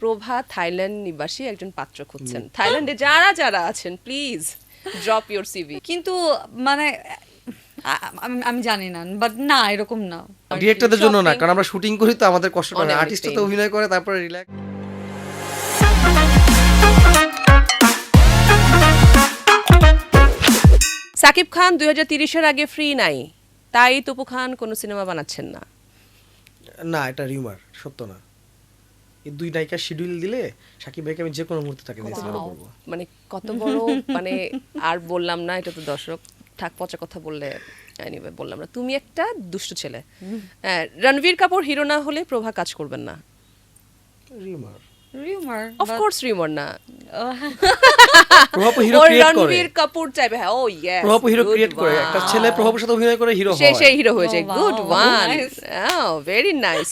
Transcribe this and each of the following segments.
প্রভা Thailand নিবাসী একজন পাত্র খুঁজছেন। থাইল্যান্ডে যারা যারা আছেন প্লিজ ড্রপ ইউর সিভি কিন্তু মানে আমি- জানি না বাট না এরকম না। ডিরেক্টরদের জন্য না কারণ আমরা শুটিং করি তো আমাদের কষ্ট অনেক আর্টিস্ট তো অভিনয় করে তারপরে রিল্যাক্স সাকিব খান দুই হাজার তিরিশের আগে ফ্রি নাই। তাই তপু খান কোনো সিনেমা বানাচ্ছেন না। না এটা রিউমার সত্য না। এই দুই নায়িকার শিডিউল দিলে সাকিব ভাইকে আমি যে কোনো মুহূর্তে তাকে দিয়ে সিনেমা করব মানে কত বড় মানে আর বললাম না এটা তো দর্শক ঠাক পচা কথা বললে এনিওয়ে বললাম না। তুমি একটা দুষ্ট ছেলে। হ্যাঁ, রণবীর কাপুর হিরো না হলে প্রভা কাজ করবেন না। রিউমার রিউমার অফকোর্স রিমর না। প্রভাব হিরো ক্রিয়েট করে। রণবীর কাপুর চাইবে হ্যাঁ ও ইয়েস প্রভাব হিরো ক্রিয়েট করে। একটা ছেলে প্রভাবের সাথে অভিনয় করে হিরো সে সেই হিরো হয়ে যায় good one nice. Very nice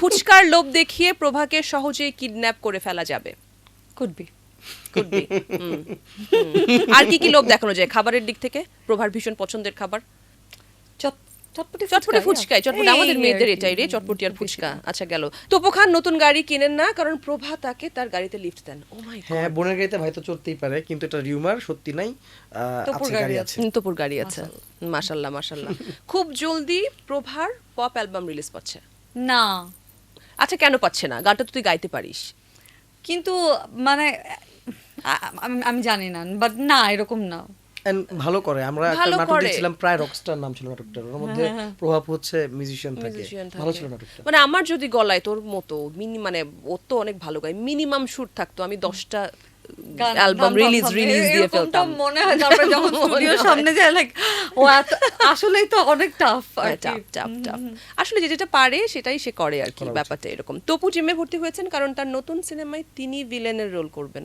ফুচকার লোভ দেখিয়ে প্রভাকে সহজেই কিডন্যাপ করে ফেলা যাবে। Could be. আর কি কি লোভ দেখানো যায় খাবারের দিক থেকে? প্রভার ভীষণ পছন্দের খাবার। চটপটি চটপটে ফুচকাই চটপটে এই আমাদের মেয়েদের এটাই রে চটপটি আর ফুচকা। আচ্ছা গেল। তপু খান নতুন গাড়ি কিনেন না কারণ প্রভা তাকে তার গাড়িতে লিফট দেন। ও মাই হ্যাঁ বোনের গাড়িতে ভাই তো চড়তেই পারে কিন্তু এটা রিউমার সত্যি নাই। আছে গাড়ি আছে। তপুর গাড়ি আছে। মাশাল্লাহ মাশাল্লাহ খুব জলদি প্রভার পপ অ্যালবাম রিলিজ পাচ্ছে। না। আচ্ছা কেন পাচ্ছে না? গানটা তো তুই গাইতে পারিস। কিন্তু মানে আমি- জানি না বাট না এরকম না। ভালো করে আমরা একটা নাটক দেখছিলাম প্রায় রকস্টার নাম ছিল নাটকটার। ওর মধ্যে প্রভাব হচ্ছে মিউজিশিয়ান থাকে। ভালো ছিল নাটকটা। মানে আমার যদি গলায় তোর মতো মিনি মানে ও তো অনেক ভালো গায়। মিনিমাম শুট থাকতো আমি দশটা অ্যালবাম রিলিজ রিলিজ দিয়ে ফেলতাম। মনে হয় তারপরে যখন স্টুডিওর সামনে যায় লাইক ও আসলেই তো অনেক টাফ টাপ টাপ টাপ আসলে যে যেটা পারে সেটাই সে করে আর কি ব্যাপারটা এরকম। তপু জিমে ভর্তি হয়েছেন কারণ তার নতুন সিনেমায় তিনি ভিলেনের রোল করবেন।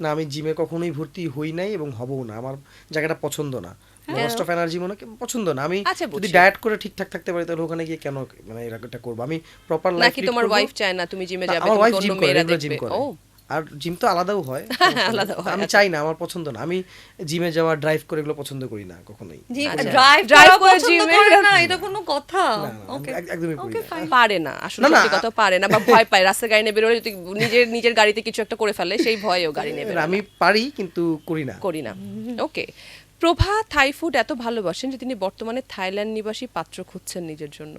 না আমি জিমে কখনোই ভর্তি হই নাই এবং হবও না। আমার জায়গাটা পছন্দ না। লস্ট অফ এনার্জি মনে পছন্দ না। আমি আচ্ছা, যদি। ডায়েট করে ঠিকঠাক থাকতে পারি তাহলে ওখানে গিয়ে কেন মানে এরকমটা করব? আমি প্রপার লাইফ নাকি তোমার ওয়াইফ চায় না তুমি জিমে যাবে আমার ওয়াইফ জিম করে জিম করে। আর জিম তো আলাদাও হয় আলাদাও আমি আচ্ছা। চাই না আমার পছন্দ না। আমি জিমে যাওয়া ড্রাইভ করে এগুলো পছন্দ করি না কখনোই। আচ্ছা। ড্রাইভ ড্রাইভ করে করে না এটা কোনো কথা। ওকে একদমই ওকে পারে না আসলে সত্যি কথা পারে না বা ভয় পায়। রাস্তায় গাড়ি নিয়ে বেরোলে যদি নিজের নিজের গাড়িতে কিছু একটা করে ফেলে সেই ভয়েও গাড়ি নেবে আমি পারি কিন্তু করি না। করি না। ওকে প্রভা থাই ফুড এত ভালোবাসেন যে তিনি বর্তমানে থাইল্যান্ড নিবাসী পাত্র খুঁজছেন নিজের জন্য।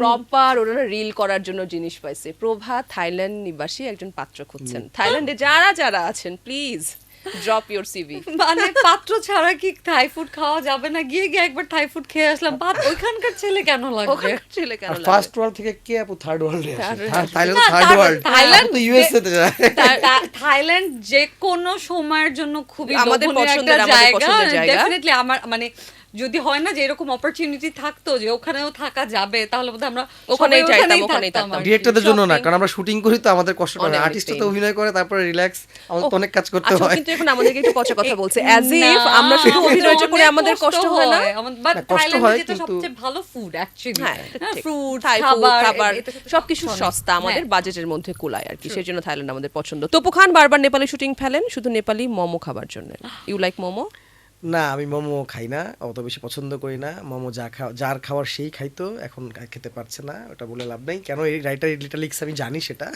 প্রপার ওরা রিল করার জন্য জিনিস পাইছে। প্রভা থাইল্যান্ড নিবাসী একজন পাত্র খুঁজছেন। থাইল্যান্ডে যারা যারা আছেন প্লিজ ড্রপ ইউর সিভি মানে পাত্র ছাড়া কি থাই ফুড খাওয়া যাবে না? গিয়ে গিয়ে একবার থাই ফুড খেয়ে আসলাম। পাত ওইখানকার ছেলে কেন লাগবে? ওখানে ছেলে কেন লাগবে? ফার্স্ট ওয়ার্ল্ড থেকে কে আপু থার্ড ওয়ার্ল্ডে আসে? থাইল্যান্ড থার্ড ওয়ার্ল্ড থাইল্যান্ড তো ইউএসএ তে যায়। থাইল্যান্ড যে কোনো সময়ের জন্য খুবই আমাদের পছন্দের, জায়গা। পছন্দের জায়গা। ডেফিনেটলি আমার মানে যদি হয় না যে এরকম অপরচুনিটি থাকতো যে ওখানেও থাকা যাবে তাহলে বোধহয় আমরা ওখানেই চাইতাম, ওখানেই থাকতাম। ডিরেক্টরদের জন্য না কারণ আমরা শুটিং করি তো আমাদের কষ্ট হয় অনেক আর্টিস্ট তো অভিনয় করে তারপরে রিল্যাক্স আমাদের তো অনেক কাজ করতে আচ্ছা হয়। কিন্তু এখন আমাদেরকে একটু পচা কথা বলছে। অ্যাজ ইফ আমরা শুধু অভিনয় করে আমাদের কষ্ট হয়। না কষ্ট থাইল্যান্ডে হয় যেটা কিন্তু- সবচেয়ে ভালো ফুড অ্যাকচুয়ালি হ্যাঁ। ফ্রুট খাবার সবকিছু সস্তা। আমাদের। বাজেটের মধ্যে কুলায় আর কি সেই জন্য থাইল্যান্ড আমাদের পছন্দ। তপু খান বারবার নেপালি শুটিং ফেলেন শুধু নেপালি মোমো খাবার জন্য। You like momo? না, আমি মোমো খাই না, অত বেশি পছন্দ করি না। মোমো যা খাওয়া যার খাওয়ার সেই খাইতো, এখন খেতে পারছে না, ওটা বলে লাভ নেই। কেন এই রাইটার লিখছে আমি জানি সেটা।